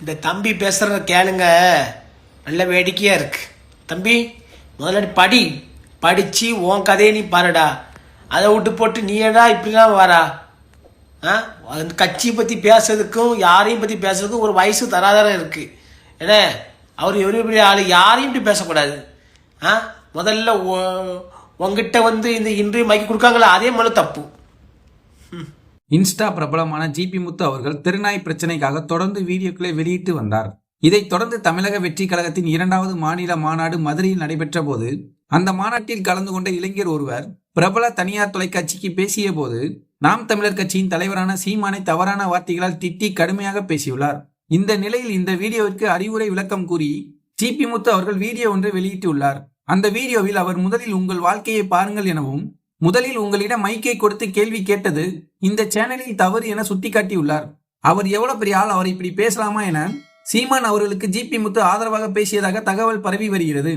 இந்த தம்பி பேசுறத கேளுங்க. நல்ல வேடிக்கையாக இருக்கு. தம்பி முதல்ல படி. படித்து உன் கதையை நீ பாருடா. அதை விட்டு போட்டு நீ ஏடா இப்படிலாம் வரா ஆ? அந்த கட்சியை பற்றி பேசுறதுக்கும் யாரையும் பற்றி பேசுறதுக்கும் ஒரு வயசு தராதரம் இருக்குது என்ன? அவர் எவ்வளோ பெரிய ஆள். யாரையும் இப்படி பேசக்கூடாது. ஆ? முதல்ல உங்ககிட்ட வந்து இந்த இன்றைய மைக்கு கொடுக்காங்களா அதே மனு தப்பு. இன்ஸ்டா பிரபலமான ஜிபி முத்து அவர்கள் திருநாய் பிரச்சனைக்காக தொடர்ந்து வீடியோக்களை வெளியிட்டு வந்தார். இதைத் தொடர்ந்து தமிழக வெற்றி கழகத்தின் இரண்டாவது மாநில மாநாடு மதுரையில் நடைபெற்ற போது அந்த மாநாட்டில் கலந்து கொண்ட இளைஞர் ஒருவர் பிரபல தனியார் தொலைக்காட்சிக்கு பேசிய போது நாம் தமிழர் கட்சியின் தலைவரான சீமானை தவறான வார்த்தைகளால் திட்டி கடுமையாக பேசியுள்ளார். இந்த நிலையில் இந்த வீடியோவிற்கு அறிவுரை விளக்கம் கூறி ஜிபி முத்து அவர்கள் வீடியோ ஒன்றை வெளியிட்டுள்ளார். அந்த வீடியோவில் அவர் முதலில் உங்கள் வாழ்க்கையை பாருங்கள் எனவும் முதலில் உங்களிடம் மைக்கை கொடுத்து கேள்வி கேட்டது இந்த சேனலில் தவறு என சுட்டிக்காட்டியுள்ளார். அவர் எவ்வளவு பெரிய ஆள் அவர் இப்படி பேசலாமா என சீமான் அவர்களுக்கு ஜிபி முத்து ஆதரவாக பேசியதாக தகவல் பரவி வருகிறது.